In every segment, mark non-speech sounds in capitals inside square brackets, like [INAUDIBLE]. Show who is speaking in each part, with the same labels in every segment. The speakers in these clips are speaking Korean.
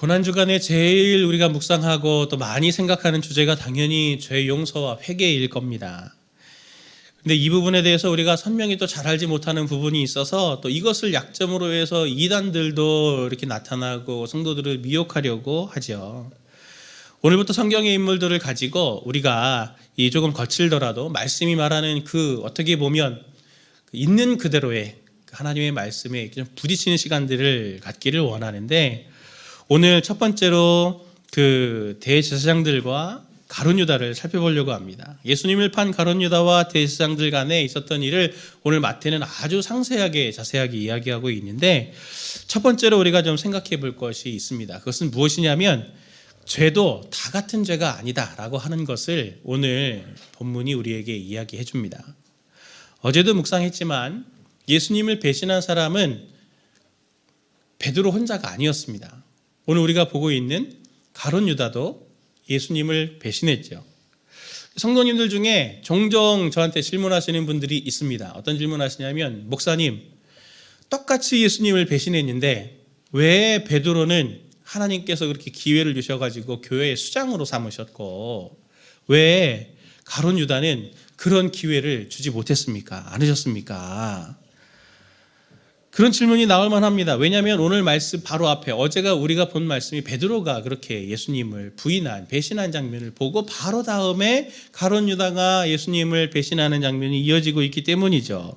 Speaker 1: 고난 주간에 제일 우리가 묵상하고 또 많이 생각하는 주제가 당연히 죄 용서와 회개일 겁니다. 근데 이 부분에 대해서 우리가 선명히 또 잘 알지 못하는 부분이 있어서 또 이것을 약점으로 해서 이단들도 이렇게 나타나고 성도들을 미혹하려고 하죠. 오늘부터 성경의 인물들을 가지고 우리가 이 조금 거칠더라도 말씀이 말하는 그 어떻게 보면 그 있는 그대로의 그 하나님의 말씀에 좀 부딪히는 시간들을 갖기를 원하는데 오늘 첫 번째로 그 대제사장들과 가론 유다를 살펴보려고 합니다. 예수님을 판 가론 유다와 대제사장들 간에 있었던 일을 오늘 마태는 아주 상세하게 자세하게 이야기하고 있는데 첫 번째로 우리가 좀 생각해 볼 것이 있습니다. 그것은 무엇이냐면 죄도 다 같은 죄가 아니다라고 하는 것을 오늘 본문이 우리에게 이야기해 줍니다. 어제도 묵상했지만 예수님을 배신한 사람은 베드로 혼자가 아니었습니다. 오늘 우리가 보고 있는 가론 유다도 예수님을 배신했죠. 성도님들 중에 종종 저한테 질문하시는 분들이 있습니다. 어떤 질문하시냐면 목사님 똑같이 예수님을 배신했는데 왜 베드로는 하나님께서 그렇게 기회를 주셔가지고 교회의 수장으로 삼으셨고 왜 가론 유다는 그런 기회를 주지 못했습니까? 않으셨습니까? 그런 질문이 나올 만합니다. 왜냐하면 오늘 말씀 바로 앞에 어제가 우리가 본 말씀이 베드로가 그렇게 예수님을 부인한 배신한 장면을 보고 바로 다음에 가론 유다가 예수님을 배신하는 장면이 이어지고 있기 때문이죠.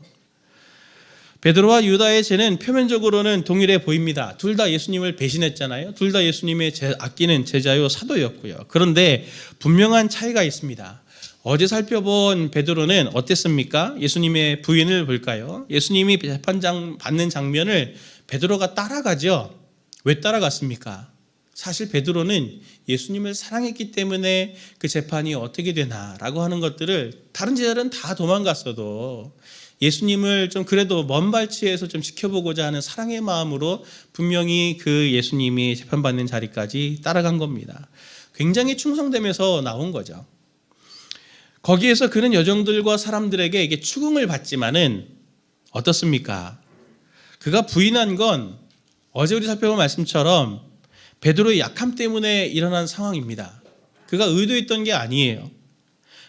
Speaker 1: 베드로와 유다의 죄는 표면적으로는 동일해 보입니다. 둘 다 예수님을 배신했잖아요. 둘 다 예수님의 제, 아끼는 제자요 사도였고요. 그런데 분명한 차이가 있습니다. 어제 살펴본 베드로는 어땠습니까? 예수님의 부인을 볼까요? 예수님이 재판장 받는 장면을 베드로가 따라가죠. 왜 따라갔습니까? 사실 베드로는 예수님을 사랑했기 때문에 그 재판이 어떻게 되나라고 하는 것들을 다른 제자들은 다 도망갔어도 예수님을 좀 그래도 먼 발치에서 좀 지켜보고자 하는 사랑의 마음으로 분명히 그 예수님이 재판받는 자리까지 따라간 겁니다. 굉장히 충성되면서 나온 거죠. 거기에서 그는 여정들과 사람들에게 이게 추궁을 받지만은 어떻습니까? 그가 부인한 건 어제 우리 살펴본 말씀처럼 베드로의 약함 때문에 일어난 상황입니다. 그가 의도했던 게 아니에요.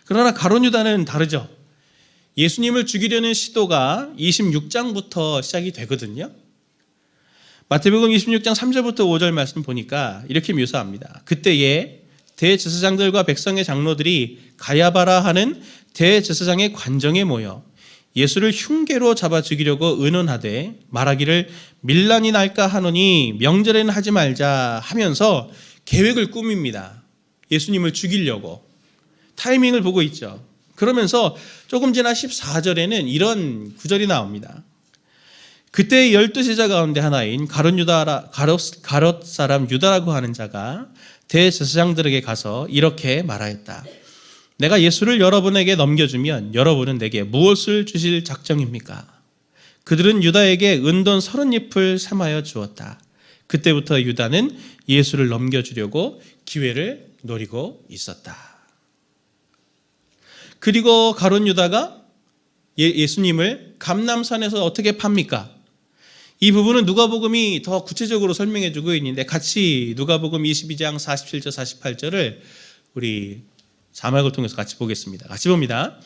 Speaker 1: 그러나 가론 유다는 다르죠. 예수님을 죽이려는 시도가 26장부터 시작이 되거든요. 마태복음 26장 3절부터 5절 말씀 보니까 이렇게 묘사합니다. 그때에 대제사장들과 백성의 장로들이 가야바라 하는 대제사장의 관정에 모여 예수를 흉계로 잡아 죽이려고 의논하되 말하기를 밀란이 날까 하노니 명절에는 하지 말자 하면서 계획을 꾸밉니다. 예수님을 죽이려고 타이밍을 보고 있죠. 그러면서 조금 지나 14절에는 이런 구절이 나옵니다. 그때 열두 제자 가운데 하나인 가롯 유다 가롯, 가롯 사람 유다라고 하는 자가 대제사장들에게 가서 이렇게 말하였다. 내가 예수를 여러분에게 넘겨주면 여러분은 내게 무엇을 주실 작정입니까? 그들은 유다에게 은돈 서른 잎을 삼하여 주었다. 그때부터 유다는 예수를 넘겨주려고 기회를 노리고 있었다. 그리고 가론 유다가 예, 수님을 감남산에서 어떻게 팝니까? 이 부분은 누가복음이 더 구체적으로 설명해 주고 있는데 같이 누가복음 22장 47절 48절을 우리 자막을 통해서 같이 보겠습니다. 같이 봅니다.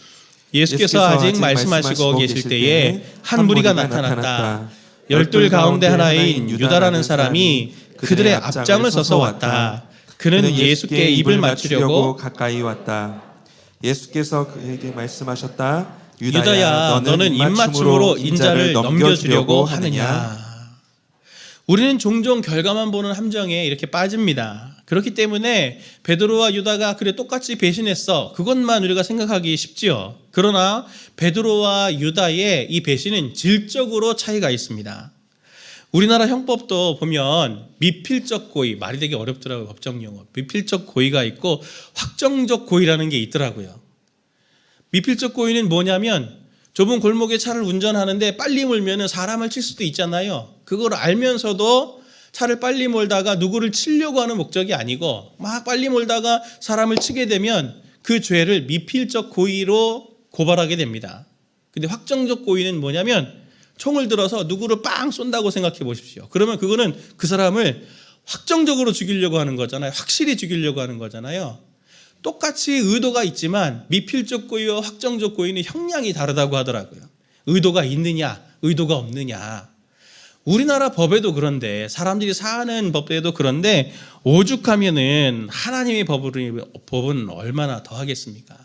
Speaker 1: 예수께서 아직 말씀하시고 계실 때에 한 무리가 나타났다. 열둘 가운데 하나인 유다라는 사람이 그들의 앞장을 서서 왔다. 그는 예수께 입을 맞추려고
Speaker 2: 가까이 왔다. 예수께서 그에게 말씀하셨다.
Speaker 1: 유다야 너는 입맞춤으로 인자를 넘겨주려고 하느냐? 우리는 종종 결과만 보는 함정에 이렇게 빠집니다. 그렇기 때문에 베드로와 유다가 그래 똑같이 배신했어. 그것만 우리가 생각하기 쉽지요. 그러나 베드로와 유다의 이 배신은 질적으로 차이가 있습니다. 우리나라 형법도 보면 미필적 고의 말이 되게 어렵더라고요 법정 용어. 미필적 고의가 있고 확정적 고의라는 게 있더라고요 미필적 고의는 뭐냐면 좁은 골목에 차를 운전하는데 빨리 몰면 사람을 칠 수도 있잖아요. 그걸 알면서도 차를 빨리 몰다가 누구를 치려고 하는 목적이 아니고 막 빨리 몰다가 사람을 치게 되면 그 죄를 미필적 고의로 고발하게 됩니다. 근데 확정적 고의는 뭐냐면 총을 들어서 누구를 빵 쏜다고 생각해 보십시오. 그러면 그거는 그 사람을 확정적으로 죽이려고 하는 거잖아요. 확실히 죽이려고 하는 거잖아요. 똑같이 의도가 있지만 미필적 고의와 확정적 고의는 형량이 다르다고 하더라고요. 의도가 있느냐, 의도가 없느냐. 우리나라 법에도 그런데 사람들이 사는 법에도 그런데 오죽하면은 하나님의 법은 얼마나 더 하겠습니까?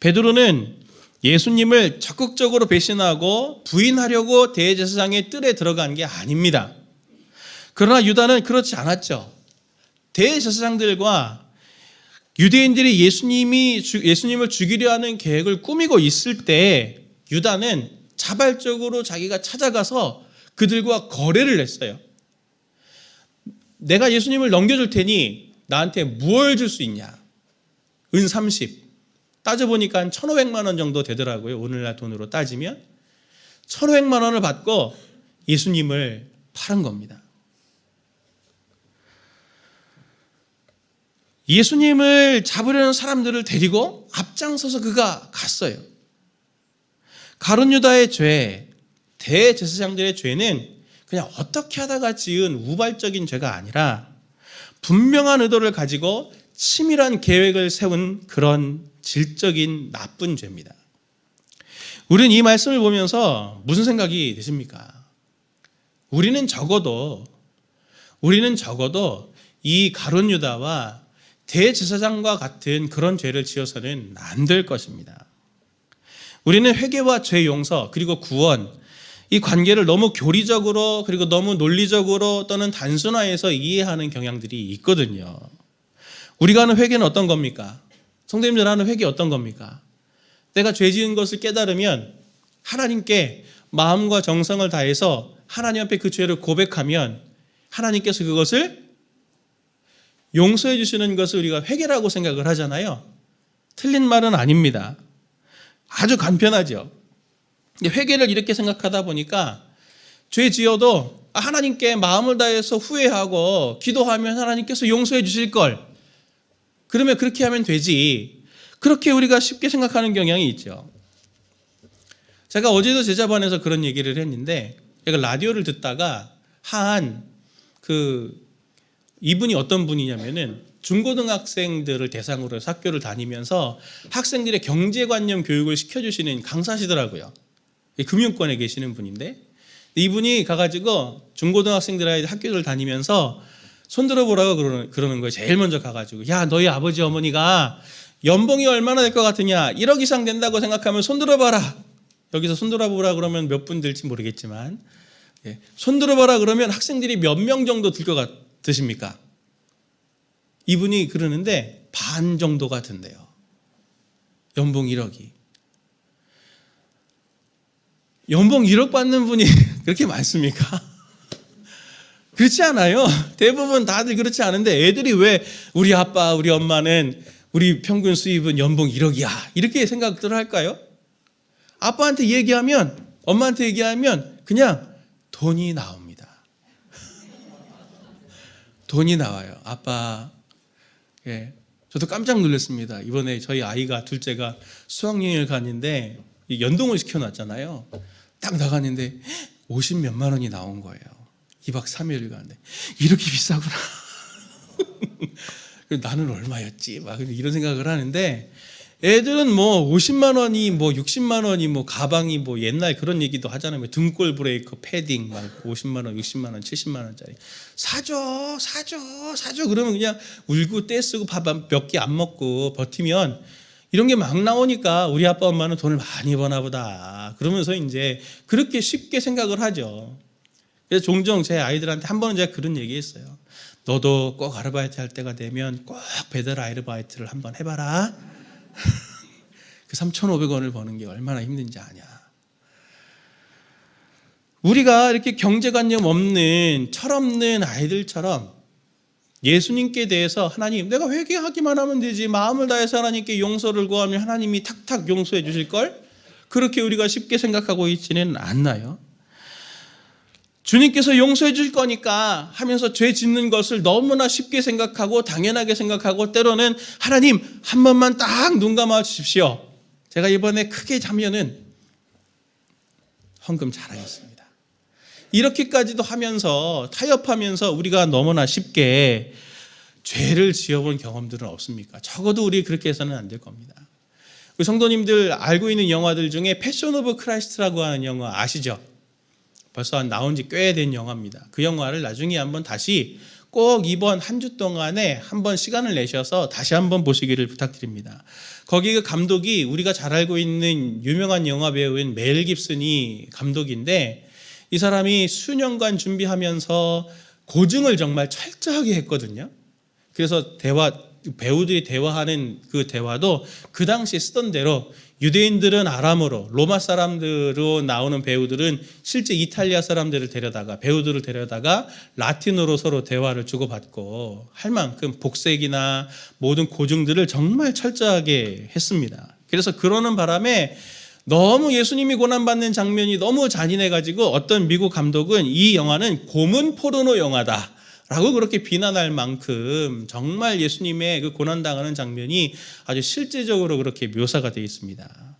Speaker 1: 베드로는 예수님을 적극적으로 배신하고 부인하려고 대제사장의 뜰에 들어간 게 아닙니다. 그러나 유다는 그렇지 않았죠. 대제사장들과 유대인들이 예수님이 주- 예수님을 죽이려 하는 계획을 꾸미고 있을 때 유다는 자발적으로 자기가 찾아가서 그들과 거래를 했어요. 내가 예수님을 넘겨줄 테니 나한테 무엇을 줄수 있냐? 은 30. 따져보니까 한 1,500만 원 정도 되더라고요. 오늘날 돈으로 따지면. 1,500만 원을 받고 예수님을 파는 겁니다. 예수님을 잡으려는 사람들을 데리고 앞장서서 그가 갔어요. 가론 유다의 죄, 대제사장들의 죄는 그냥 어떻게 하다가 지은 우발적인 죄가 아니라 분명한 의도를 가지고 치밀한 계획을 세운 그런 질적인 나쁜 죄입니다. 우리는 이 말씀을 보면서 무슨 생각이 드십니까? 우리는 적어도 우리는 적어도 이 가론 유다와 대제사장과 같은 그런 죄를 지어서는 안 될 것입니다. 우리는 회개와 죄 용서 그리고 구원 이 관계를 너무 교리적으로 그리고 너무 논리적으로 또는 단순화해서 이해하는 경향들이 있거든요. 우리가 하는 회개는 어떤 겁니까? 성도님들 하는 회개 어떤 겁니까? 내가 죄 지은 것을 깨달으면 하나님께 마음과 정성을 다해서 하나님 앞에 그 죄를 고백하면 하나님께서 그것을 용서해 주시는 것을 우리가 회개라고 생각을 하잖아요. 틀린 말은 아닙니다. 아주 간편하죠. 회개를 이렇게 생각하다 보니까 죄 지어도 하나님께 마음을 다해서 후회하고 기도하면 하나님께서 용서해 주실 걸. 그러면 그렇게 하면 되지. 그렇게 우리가 쉽게 생각하는 경향이 있죠. 제가 어제도 제자반에서 그런 얘기를 했는데 제가 라디오를 듣다가 한 그 이분이 어떤 분이냐면은 중고등학생들을 대상으로 해서 학교를 다니면서 학생들의 경제관념 교육을 시켜주시는 강사시더라고요. 금융권에 계시는 분인데 이분이 가가지고 중고등학생들 학교를 다니면서 손들어 보라고 그러는, 그러는 거예요. 제일 먼저 가가지고 야 너희 아버지 어머니가 연봉이 얼마나 될 것 같으냐 1억 이상 된다고 생각하면 손들어 봐라. 여기서 손들어 보라 그러면 몇 분 될지 모르겠지만 예, 손들어 봐라 그러면 학생들이 몇 명 정도 들 것 같 으십니까? 이분이 그러는데 반 정도가 든대요. 연봉 1억이. 연봉 1억 받는 분이 [LAUGHS] 그렇게 많습니까? [LAUGHS] 그렇지 않아요. 대부분 다들 그렇지 않은데 애들이 왜 우리 아빠, 우리 엄마는 우리 평균 수입은 연봉 1억이야. 이렇게 생각들을 할까요? 아빠한테 얘기하면, 엄마한테 얘기하면 그냥 돈이 나옵니다. 돈이 나와요. 아빠, 예. 저도 깜짝 놀랐습니다. 이번에 저희 아이가 둘째가 수학여행을 갔는데 이 연동을 시켜놨잖아요. 딱 나갔는데 50 몇만 원이 나온 거예요. 2박 3일 가는데 이렇게 비싸구나. [LAUGHS] 나는 얼마였지? 막 이런 생각을 하는데 애들은 뭐 50만 원이 뭐 60만 원이 뭐 가방이 뭐 옛날 그런 얘기도 하잖아요. 뭐 등골 브레이커, 패딩 막 50만 원, 60만 원, 70만 원짜리 사줘, 사줘, 사줘 그러면 그냥 울고 떼쓰고 밥 몇 개 안 먹고 버티면 이런 게 막 나오니까 우리 아빠 엄마는 돈을 많이 버나 보다. 그러면서 이제 그렇게 쉽게 생각을 하죠. 그래서 종종 제 아이들한테 한 번은 제가 그런 얘기 했어요. 너도 꼭 아르바이트 할 때가 되면 꼭 배달 아르바이트를 한번 해봐라. 그 3,500원을 버는 게 얼마나 힘든지 아냐. 우리가 이렇게 경제관념 없는 철없는 아이들처럼 예수님께 대해서 하나님 내가 회개하기만 하면 되지 마음을 다해서 하나님께 용서를 구하면 하나님이 탁탁 용서해 주실 걸 그렇게 우리가 쉽게 생각하고 있지는 않나요? 주님께서 용서해 줄 거니까 하면서 죄 짓는 것을 너무나 쉽게 생각하고 당연하게 생각하고 때로는 하나님 한 번만 딱 눈 감아 주십시오. 제가 이번에 크게 자면은 헌금 잘하겠습니다. 이렇게까지도 하면서 타협하면서 우리가 너무나 쉽게 죄를 지어본 경험들은 없습니까? 적어도 우리 그렇게 해서는 안 될 겁니다. 우리 성도님들 알고 있는 영화들 중에 패션 오브 크라이스트라고 하는 영화 아시죠? 벌써 나온 지 꽤 된 영화입니다. 그 영화를 나중에 한번 다시 꼭 이번 한 주 동안에 한번 시간을 내셔서 다시 한번 보시기를 부탁드립니다. 거기 그 감독이 우리가 잘 알고 있는 유명한 영화 배우인 멜 깁슨이 감독인데 이 사람이 수년간 준비하면서 고증을 정말 철저하게 했거든요. 그래서 대화 배우들이 대화하는 그 대화도 그 당시 쓰던 대로 유대인들은 아람어로 로마 사람들로 나오는 배우들은 실제 이탈리아 사람들을 데려다가 배우들을 데려다가 라틴어로 서로 대화를 주고받고 할 만큼 복색이나 모든 고증들을 정말 철저하게 했습니다. 그래서 그러는 바람에 너무 예수님이 고난받는 장면이 너무 잔인해가지고 어떤 미국 감독은 이 영화는 고문 포르노 영화다. 라고 그렇게 비난할 만큼 정말 예수님의 그 고난당하는 장면이 아주 실제적으로 그렇게 묘사가 되어 있습니다.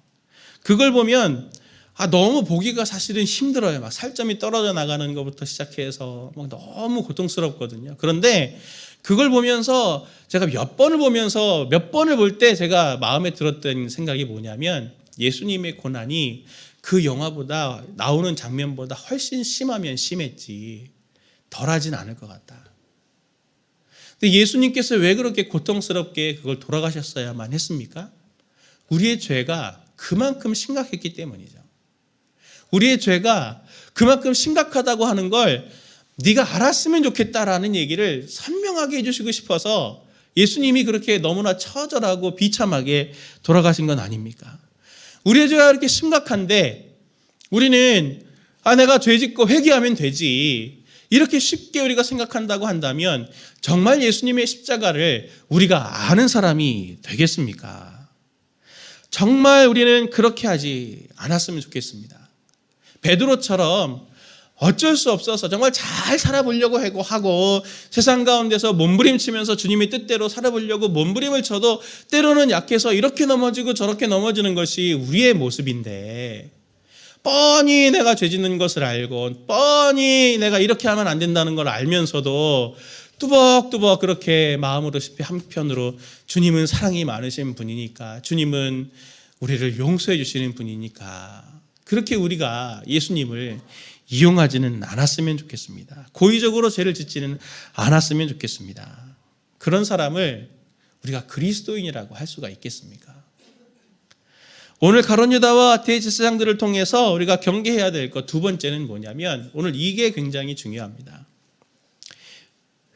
Speaker 1: 그걸 보면 아 너무 보기가 사실은 힘들어요. 막 살점이 떨어져 나가는 것부터 시작해서 막 너무 고통스럽거든요. 그런데 그걸 보면서 제가 몇 번을 보면서 몇 번을 볼 때 제가 마음에 들었던 생각이 뭐냐면 예수님의 고난이 그 영화보다 나오는 장면보다 훨씬 심하면 심했지 덜하진 않을 것 같다. 근데 예수님께서 왜 그렇게 고통스럽게 그걸 돌아가셨어야만 했습니까? 우리의 죄가 그만큼 심각했기 때문이죠. 우리의 죄가 그만큼 심각하다고 하는 걸 네가 알았으면 좋겠다라는 얘기를 선명하게 해주시고 싶어서 예수님이 그렇게 너무나 처절하고 비참하게 돌아가신 건 아닙니까? 우리의 죄가 그렇게 심각한데 우리는 아 내가 죄 짓고 회개하면 되지 이렇게 쉽게 우리가 생각한다고 한다면 정말 예수님의 십자가를 우리가 아는 사람이 되겠습니까? 정말 우리는 그렇게 하지 않았으면 좋겠습니다. 베드로처럼 어쩔 수 없어서 정말 잘 살아보려고 하고 세상 가운데서 몸부림치면서 주님의 뜻대로 살아보려고 몸부림을 쳐도 때로는 약해서 이렇게 넘어지고 저렇게 넘어지는 것이 우리의 모습인데 뻔히 내가 죄 짓는 것을 알고 뻔히 내가 이렇게 하면 안 된다는 걸 알면서도 뚜벅뚜벅 그렇게 마음으로 싶이 한편으로 주님은 사랑이 많으신 분이니까 주님은 우리를 용서해 주시는 분이니까 그렇게 우리가 예수님을 이용하지는 않았으면 좋겠습니다. 고의적으로 죄를 짓지는 않았으면 좋겠습니다. 그런 사람을 우리가 그리스도인이라고 할 수가 있겠습니까? 오늘 가론 유다와 대제사장들을 통해서 우리가 경계해야 될 것 두 번째는 뭐냐면 오늘 이게 굉장히 중요합니다.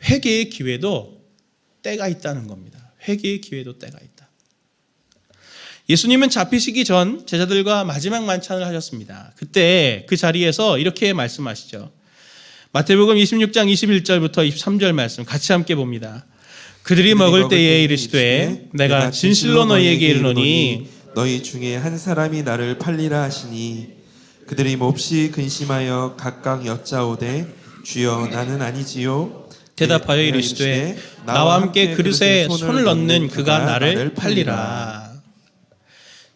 Speaker 1: 회개의 기회도 때가 있다는 겁니다. 회개의 기회도 때가 있다. 예수님은 잡히시기 전 제자들과 마지막 만찬을 하셨습니다. 그때 그 자리에서 이렇게 말씀하시죠. 마태복음 26장 21절부터 23절 말씀 같이 함께 봅니다. 그들이 먹을 때에 이르시되 내가 진실로 너희에게 이르노니
Speaker 2: 너희 중에 한 사람이 나를 팔리라 하시니 그들이 몹시 근심하여 각각 여짜오되 주여 나는 아니지요
Speaker 1: 대답하여 이르시되 나와 함께 그릇에 손을 넣는 그가 나를 팔리라.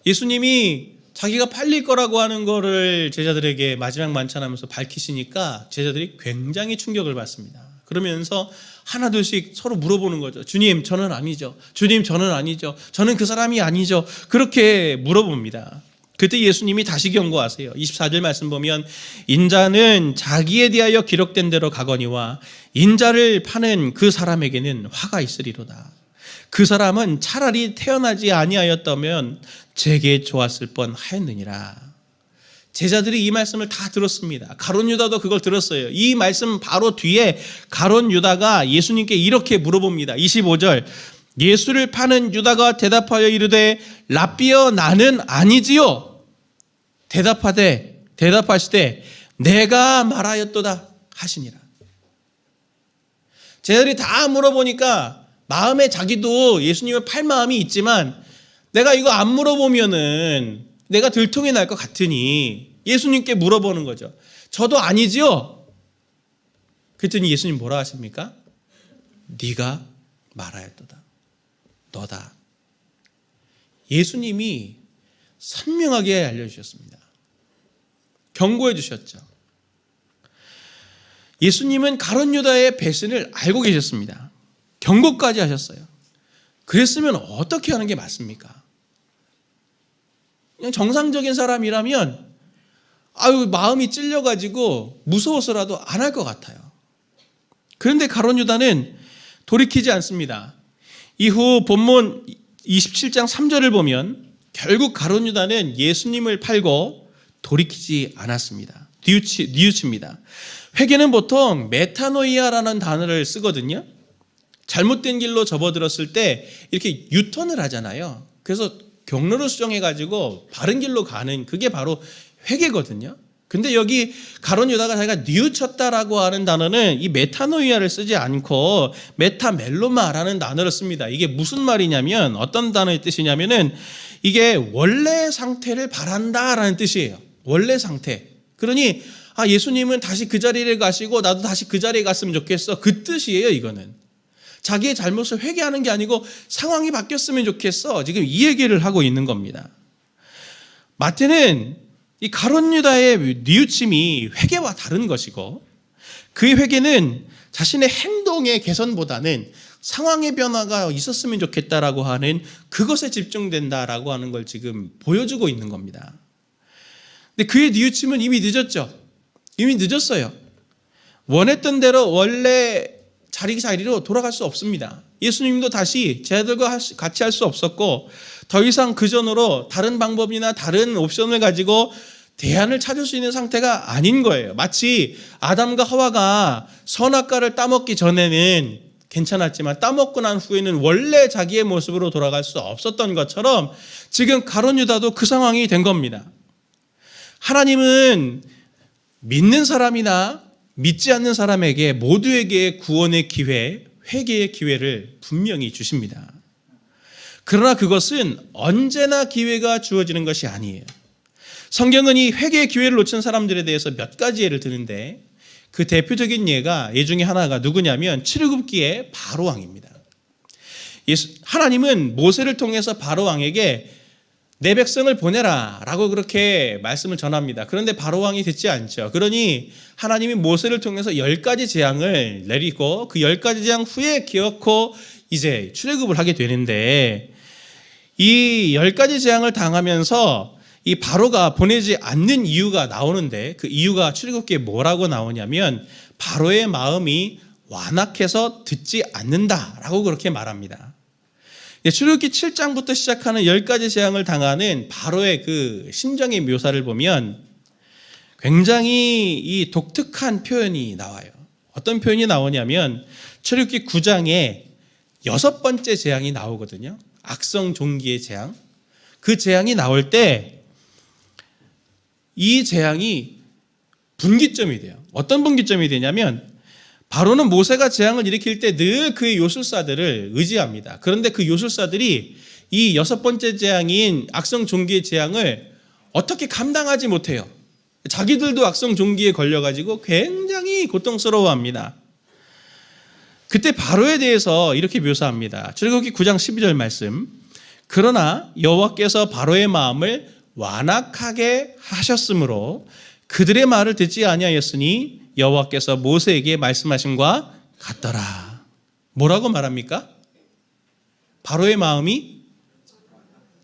Speaker 1: 예수님이 자기가 팔릴 거라고 하는 거를 제자들에게 마지막 만찬하면서 밝히시니까 제자들이 굉장히 충격을 받습니다. 그러면서 하나둘씩 서로 물어보는 거죠. 주님, 저는 아니죠. 주님, 저는 아니죠. 저는 그 사람이 아니죠. 그렇게 물어봅니다. 그때 예수님이 다시 경고하세요. 24절 말씀 보면 인자는 자기에 대하여 기록된 대로 가거니와 인자를 파는 그 사람에게는 화가 있으리로다. 그 사람은 차라리 태어나지 아니하였다면 제게 좋았을 뻔 하였느니라. 제자들이 이 말씀을 다 들었습니다. 가론 유다도 그걸 들었어요. 이 말씀 바로 뒤에 가론 유다가 예수님께 이렇게 물어봅니다. 25절. 예수를 파는 유다가 대답하여 이르되 라비어 나는 아니지요. 대답하되 대답하시되 내가 말하였도다 하시니라. 제자들이 다 물어보니까 마음에 자기도 예수님을 팔 마음이 있지만 내가 이거 안 물어보면은 내가 들통이 날 것 같으니 예수님께 물어보는 거죠. 저도 아니지요. 그랬더니 예수님 뭐라 하십니까? 네가 말하였도다. 너다. 예수님이 선명하게 알려주셨습니다. 경고해 주셨죠. 예수님은 가론 유다의 배신을 알고 계셨습니다. 경고까지 하셨어요. 그랬으면 어떻게 하는 게 맞습니까? 그냥 정상적인 사람이라면 아유 마음이 찔려가지고 무서워서라도 안 할 것 같아요. 그런데 가론 유다는 돌이키지 않습니다. 이후 본문 27장 3절을 보면 결국 가론 유다는 예수님을 팔고 돌이키지 않았습니다. 뉘우치, 뉘우칩니다. 회개는 보통 메타노이아라는 단어를 쓰거든요. 잘못된 길로 접어들었을 때 이렇게 유턴을 하잖아요. 그래서 경로를 수정해 가지고 바른 길로 가는 그게 바로 회개거든요. 근데 여기 가론 유다가 자기가 뉘우쳤다라고 하는 단어는 이 메타노이아를 쓰지 않고 메타멜로마라는 단어를 씁니다. 이게 무슨 말이냐면 어떤 단어의 뜻이냐면은 이게 원래 상태를 바란다라는 뜻이에요. 원래 상태. 그러니 아 예수님은 다시 그 자리를 가시고 나도 다시 그 자리에 갔으면 좋겠어. 그 뜻이에요, 이거는. 자기의 잘못을 회개하는 게 아니고 상황이 바뀌었으면 좋겠어. 지금 이 얘기를 하고 있는 겁니다. 마태는 이 가론 유다의 뉘우침이 회개와 다른 것이고 그의 회개는 자신의 행동의 개선보다는 상황의 변화가 있었으면 좋겠다라고 하는 그것에 집중된다라고 하는 걸 지금 보여주고 있는 겁니다. 근데 그의 뉘우침은 이미 늦었죠. 이미 늦었어요. 원했던 대로 원래 자리 자리로 돌아갈 수 없습니다. 예수님도 다시 제자들과 같이 할 수 없었고 더 이상 그 전으로 다른 방법이나 다른 옵션을 가지고 대안을 찾을 수 있는 상태가 아닌 거예요. 마치 아담과 하와가 선악과를 따먹기 전에는 괜찮았지만 따먹고 난 후에는 원래 자기의 모습으로 돌아갈 수 없었던 것처럼 지금 가론 유다도 그 상황이 된 겁니다. 하나님은 믿는 사람이나 믿지 않는 사람에게 모두에게 구원의 기회, 회개의 기회를 분명히 주십니다. 그러나 그것은 언제나 기회가 주어지는 것이 아니에요. 성경은 이 회개의 기회를 놓친 사람들에 대해서 몇 가지 예를 드는데 그 대표적인 예가 예 중에 하나가 누구냐면 출애굽기의 바로 왕입니다. 하나님은 모세를 통해서 바로 왕에게 내 백성을 보내라 라고 그렇게 말씀을 전합니다. 그런데 바로 왕이 듣지 않죠. 그러니 하나님이 모세를 통해서 열 가지 재앙을 내리고 그 열 가지 재앙 후에 기어코 이제 출애굽을 하게 되는데 이 열 가지 재앙을 당하면서 이 바로가 보내지 않는 이유가 나오는데 그 이유가 출애굽기에 뭐라고 나오냐면 바로의 마음이 완악해서 듣지 않는다라고 그렇게 말합니다. 예, 출애굽기 7장부터 시작하는 열 가지 재앙을 당하는 바로의 그 심정의 묘사를 보면 굉장히 이 독특한 표현이 나와요. 어떤 표현이 나오냐면 출애굽기 9장에 여섯 번째 재앙이 나오거든요. 악성 종기의 재앙. 그 재앙이 나올 때 이 재앙이 분기점이 돼요. 어떤 분기점이 되냐면 바로는 모세가 재앙을 일으킬 때 늘 그의 요술사들을 의지합니다. 그런데 그 요술사들이 이 여섯 번째 재앙인 악성 종기의 재앙을 어떻게 감당하지 못해요. 자기들도 악성 종기에 걸려가지고 굉장히 고통스러워합니다. 그때 바로에 대해서 이렇게 묘사합니다. 출애굽기 9장 12절 말씀. 그러나 여호와께서 바로의 마음을 완악하게 하셨으므로 그들의 말을 듣지 아니하였으니 여호와께서 모세에게 말씀하신과 같더라. 뭐라고 말합니까? 바로의 마음이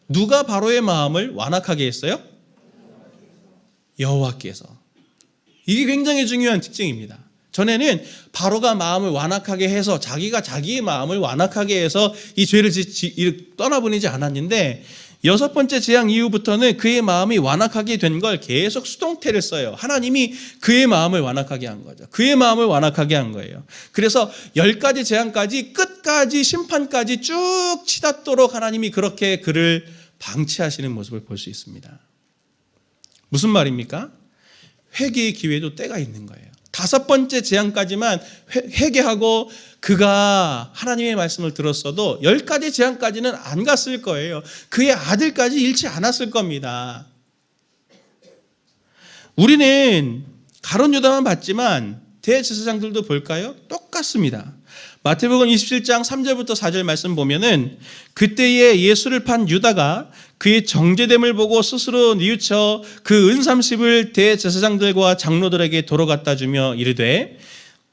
Speaker 1: 누가 바로의 마음을 완악하게 했어요? 여호와께서. 이게 굉장히 중요한 특징입니다. 전에는 바로가 마음을 완악하게 해서 자기가 자기의 마음을 완악하게 해서 이 죄를 떠나보내지 않았는데 여섯 번째 재앙 이후부터는 그의 마음이 완악하게 된 걸 계속 수동태를 써요. 하나님이 그의 마음을 완악하게 한 거죠. 그의 마음을 완악하게 한 거예요. 그래서 열 가지 재앙까지 끝까지 심판까지 쭉 치닫도록 하나님이 그렇게 그를 방치하시는 모습을 볼 수 있습니다. 무슨 말입니까? 회개의 기회도 때가 있는 거예요. 다섯 번째 재앙까지만 회- 회개하고 그가 하나님의 말씀을 들었어도 열 가지 재앙까지는 안 갔을 거예요. 그의 아들까지 잃지 않았을 겁니다. 우리는 가론 유다만 봤지만 대제사장들도 볼까요? 똑같습니다. 마태복음 27장 3절부터 4절 말씀 보면은 그때에 예수를 판 유다가 그의 정죄됨을 보고 스스로 뉘우쳐 그 은삼십을 대제사장들과 장로들에게 갖다 주며 이르되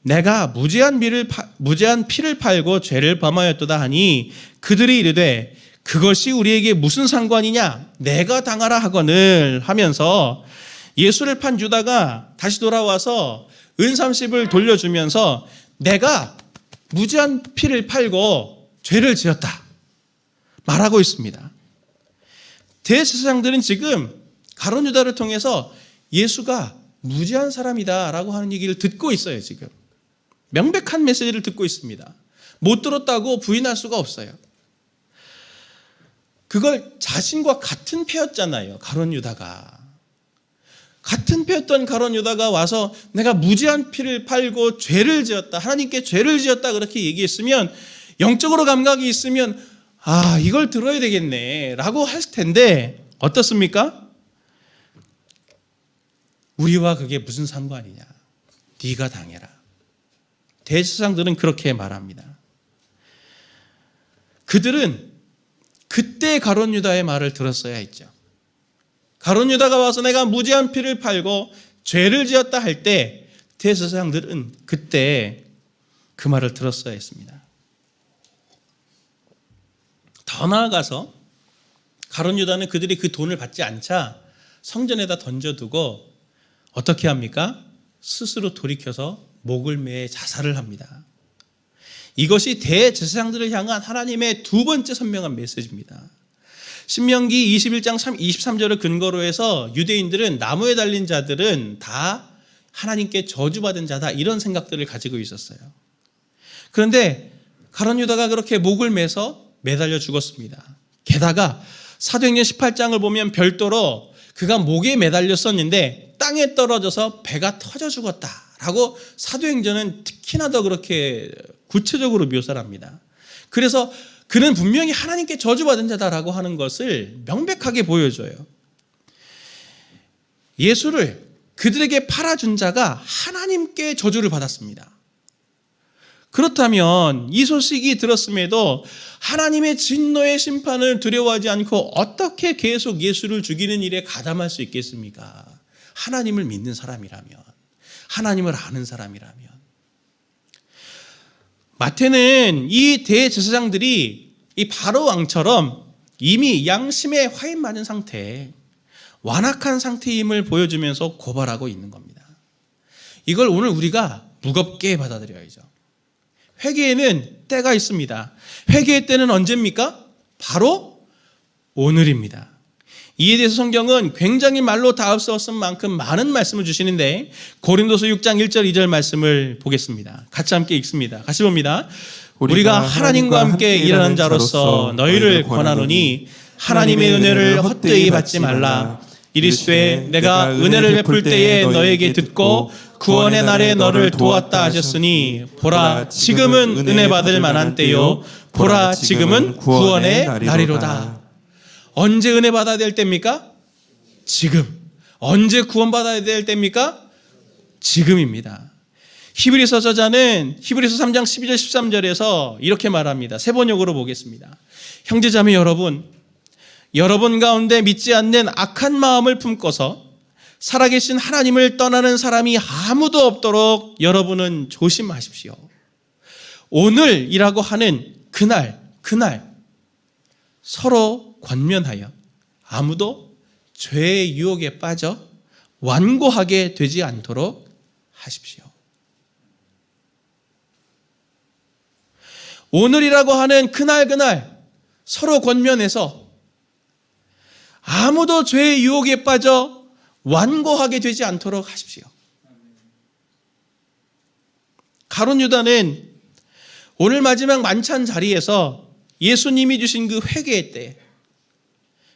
Speaker 1: 내가 무제한 비를 파- 무제한 피를 팔고 죄를 범하였도다 하니 그들이 이르되 그것이 우리에게 무슨 상관이냐? 내가 당하라 하거늘 하면서 예수를 판 유다가 다시 돌아와서 은 30을 돌려주면서 내가 무제한 피를 팔고 죄를 지었다 말하고 있습니다. 대제사장들은 지금 가론 유다를 통해서 예수가 무지한 사람이다라고 하는 얘기를 듣고 있어요, 지금. 명백한 메시지를 듣고 있습니다. 못 들었다고 부인할 수가 없어요. 그걸 자신과 같은 패였잖아요, 가론 유다가. 같은 패였던 가론 유다가 와서 내가 무지한 피를 팔고 죄를 지었다. 하나님께 죄를 지었다. 그렇게 얘기했으면 영적으로 감각이 있으면 아, 이걸 들어야 되겠네. 라고 했을 텐데 어떻습니까? 우리와 그게 무슨 상관이냐? 네가 당해라. 대세상들은 그렇게 말합니다. 그들은 그때 가론 유다의 말을 들었어야 했죠. 가론 유다가 와서 내가 무지한 피를 팔고 죄를 지었다 할 때 대세상들은 그때 그 말을 들었어야 했습니다. 더 나아가서 가론 유다는 그들이 그 돈을 받지 않자 성전에다 던져두고 어떻게 합니까? 스스로 돌이켜서 목을 매 자살을 합니다. 이것이 대제사장들을 향한 하나님의 두 번째 선명한 메시지입니다. 신명기 21장 23절을 근거로 해서 유대인들은 나무에 달린 자들은 다 하나님께 저주받은 자다 이런 생각들을 가지고 있었어요. 그런데 가론 유다가 그렇게 목을 매서 매달려 죽었습니다. 게다가 사도행전 18장을 보면 별도로 그가 목에 매달렸었는데 땅에 떨어져서 배가 터져 죽었다라고 사도행전은 특히나 더 그렇게 구체적으로 묘사를 합니다. 그래서 그는 분명히 하나님께 저주받은 자다라고 하는 것을 명백하게 보여줘요. 예수를 그들에게 팔아준 자가 하나님께 저주를 받았습니다. 그렇다면 이 소식이 들었음에도 하나님의 진노의 심판을 두려워하지 않고 어떻게 계속 예수를 죽이는 일에 가담할 수 있겠습니까? 하나님을 믿는 사람이라면, 하나님을 아는 사람이라면. 마태는 이 대제사장들이 이 바로 왕처럼 이미 양심에 화인 맞은 상태, 완악한 상태임을 보여주면서 고발하고 있는 겁니다. 이걸 오늘 우리가 무겁게 받아들여야죠. 회개에는 때가 있습니다. 회개의 때는 언제입니까? 바로 오늘입니다. 이에 대해서 성경은 굉장히 말로 다 없었은 만큼 많은 말씀을 주시는데 고린도서 6장 1절 2절 말씀을 보겠습니다. 같이 함께 읽습니다. 같이 봅니다. 우리가 하나님과 함께 일하는 자로서 너희를 권하노니 하나님의 은혜를 헛되이 받지 말라. 이리스되 내가 은혜를 베풀 때에 너에게 듣고 구원의 날에 너를 도왔다 하셨으니 보라 지금은 은혜 받을 만한 때요 보라 지금은 구원의 날이로다. 언제 은혜 받아야 될 때입니까? 지금. 언제 구원받아야 될 때입니까? 지금입니다. 히브리서 저자는 히브리서 3장 12절 13절에서 이렇게 말합니다. 세 번역으로 보겠습니다. 형제자매 여러분, 여러분 가운데 믿지 않는 악한 마음을 품고서 살아계신 하나님을 떠나는 사람이 아무도 없도록 여러분은 조심하십시오. 오늘이라고 하는 그날, 그날 서로 권면하여 아무도 죄의 유혹에 빠져 완고하게 되지 않도록 하십시오. 오늘이라고 하는 그날 그날 서로 권면해서 아무도 죄의 유혹에 빠져 완고하게 되지 않도록 하십시오. 가론 유다는 오늘 마지막 만찬 자리에서 예수님이 주신 그 회개의 때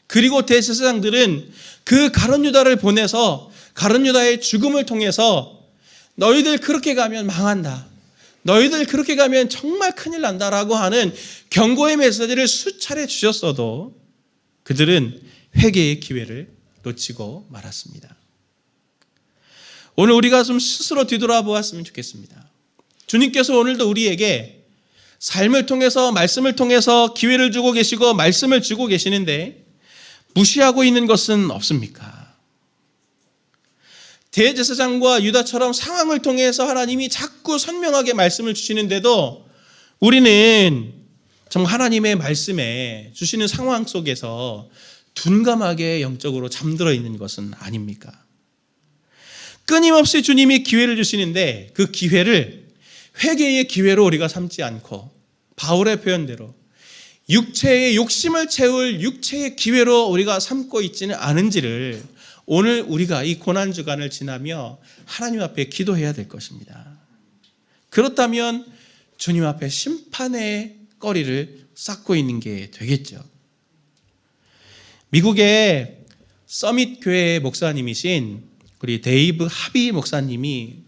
Speaker 1: 그리고 대세사장들은 그 가론 유다를 보내서 가론 유다의 죽음을 통해서 너희들 그렇게 가면 망한다. 너희들 그렇게 가면 정말 큰일 난다라고 하는 경고의 메시지를 수차례 주셨어도 그들은 회개의 기회를 놓치고 말았습니다. 오늘 우리가 좀 스스로 뒤돌아보았으면 좋겠습니다. 주님께서 오늘도 우리에게 삶을 통해서 말씀을 통해서 기회를 주고 계시고 말씀을 주고 계시는데 무시하고 있는 것은 없습니까? 대제사장과 유다처럼 상황을 통해서 하나님이 자꾸 선명하게 말씀을 주시는데도 우리는 정말 하나님의 말씀에 주시는 상황 속에서 둔감하게 영적으로 잠들어 있는 것은 아닙니까? 끊임없이 주님이 기회를 주시는데 그 기회를 회개의 기회로 우리가 삼지 않고 바울의 표현대로 육체의 욕심을 채울 육체의 기회로 우리가 삼고 있지는 않은지를 오늘 우리가 이 고난 주간을 지나며 하나님 앞에 기도해야 될 것입니다. 그렇다면 주님 앞에 심판의 거리를 쌓고 있는 게 되겠죠. 미국의 서밋 교회 목사님이신 우리 데이브 하비 목사님이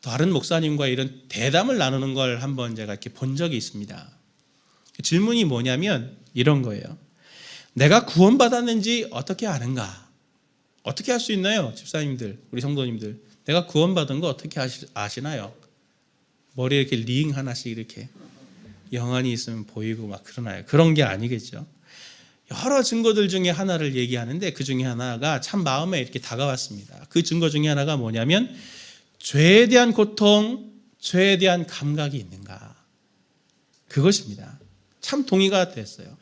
Speaker 1: 다른 목사님과 이런 대담을 나누는 걸 한번 제가 이렇게 본 적이 있습니다. 질문이 뭐냐면 이런 거예요. 내가 구원받았는지 어떻게 아는가? 어떻게 할 수 있나요? 집사님들, 우리 성도님들. 내가 구원받은 거 어떻게 아시, 아시 나요? 머리에 이렇게 링 하나씩 이렇게 영안이 있으면 보이고 막 그러나요? 그런 게 아니겠죠. 여러 증거들 중에 하나를 얘기하는데 그 중에 하나가 참 마음에 이렇게 다가왔습니다. 그 증거 중에 하나가 뭐냐면 죄에 대한 고통, 죄에 대한 감각이 있는가? 그것입니다. 참 동의가 됐어요.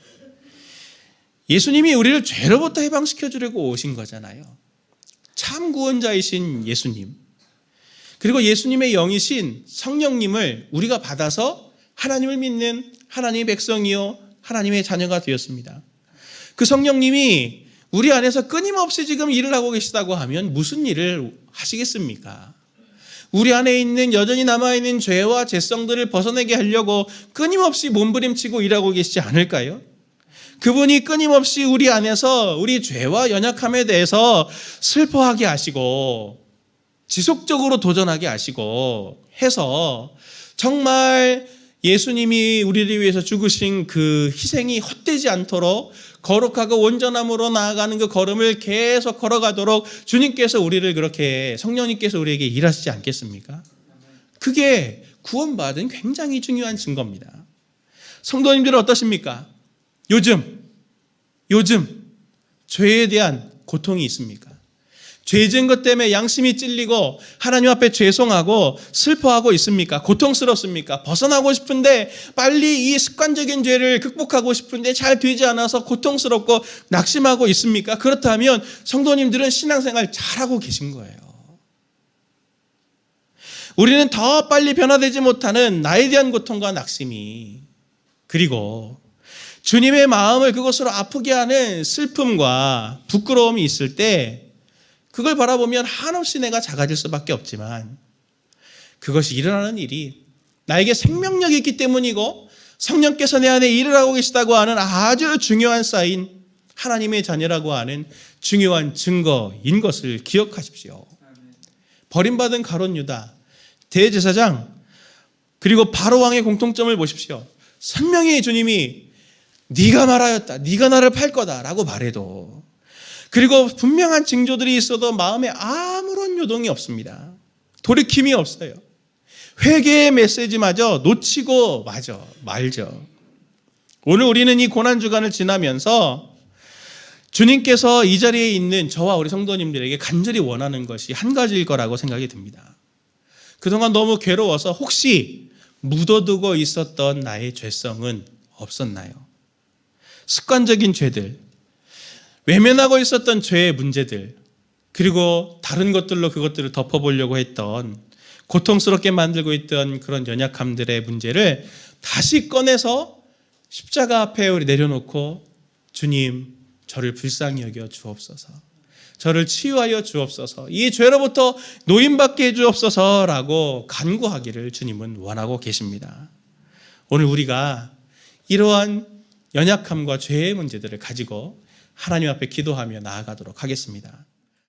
Speaker 1: 예수님이 우리를 죄로부터 해방시켜 주려고 오신 거잖아요. 참 구원자이신 예수님. 그리고 예수님의 영이신 성령님을 우리가 받아서 하나님을 믿는 하나님의 백성이요 하나님의 자녀가 되었습니다. 그 성령님이 우리 안에서 끊임없이 지금 일을 하고 계시다고 하면 무슨 일을 하시겠습니까? 우리 안에 있는 여전히 남아있는 죄와 죄성들을 벗어내게 하려고 끊임없이 몸부림치고 일하고 계시지 않을까요? 그분이 끊임없이 우리 안에서 우리 죄와 연약함에 대해서 슬퍼하게 하시고 지속적으로 도전하게 하시고 해서 정말 예수님이 우리를 위해서 죽으신 그 희생이 헛되지 않도록 거룩하고 온전함으로 나아가는 그 걸음을 계속 걸어가도록 주님께서 우리를 그렇게 성령님께서 우리에게 일하시지 않겠습니까? 그게 구원받은 굉장히 중요한 증거입니다. 성도님들은 어떠십니까? 요즘, 요즘 죄에 대한 고통이 있습니까? 죄 지은 것 때문에 양심이 찔리고 하나님 앞에 죄송하고 슬퍼하고 있습니까? 고통스럽습니까? 벗어나고 싶은데 빨리 이 습관적인 죄를 극복하고 싶은데 잘 되지 않아서 고통스럽고 낙심하고 있습니까? 그렇다면 성도님들은 신앙생활 잘하고 계신 거예요. 우리는 더 빨리 변화되지 못하는 나에 대한 고통과 낙심이 그리고 주님의 마음을 그것으로 아프게 하는 슬픔과 부끄러움이 있을 때 그걸 바라보면 한없이 내가 작아질 수밖에 없지만 그것이 일어나는 일이 나에게 생명력이 있기 때문이고 성령께서 내 안에 일을 하고 계시다고 하는 아주 중요한 사인 하나님의 자녀라고 하는 중요한 증거인 것을 기억하십시오. 버림받은 가론 유다, 대제사장, 그리고 바로 왕의 공통점을 보십시오. 선명히 주님이 네가 말하였다. 네가 나를 팔 거다라고 말해도 그리고 분명한 징조들이 있어도 마음에 아무런 요동이 없습니다. 돌이킴이 없어요. 회개의 메시지마저 놓치고 마저 말죠. 오늘 우리는 이 고난 주간을 지나면서 주님께서 이 자리에 있는 저와 우리 성도님들에게 간절히 원하는 것이 한 가지일 거라고 생각이 듭니다. 그동안 너무 괴로워서 혹시 묻어두고 있었던 나의 죄성은 없었나요? 습관적인 죄들, 외면하고 있었던 죄의 문제들, 그리고 다른 것들로 그것들을 덮어보려고 했던 고통스럽게 만들고 있던 그런 연약함들의 문제를 다시 꺼내서 십자가 앞에 우리 내려놓고 주님, 저를 불쌍히 여겨 주옵소서. 저를 치유하여 주옵소서. 이 죄로부터 노인받게 해 주옵소서라고 간구하기를 주님은 원하고 계십니다. 오늘 우리가 이러한 연약함과 죄의 문제들을 가지고 하나님 앞에 기도하며 나아가도록 하겠습니다.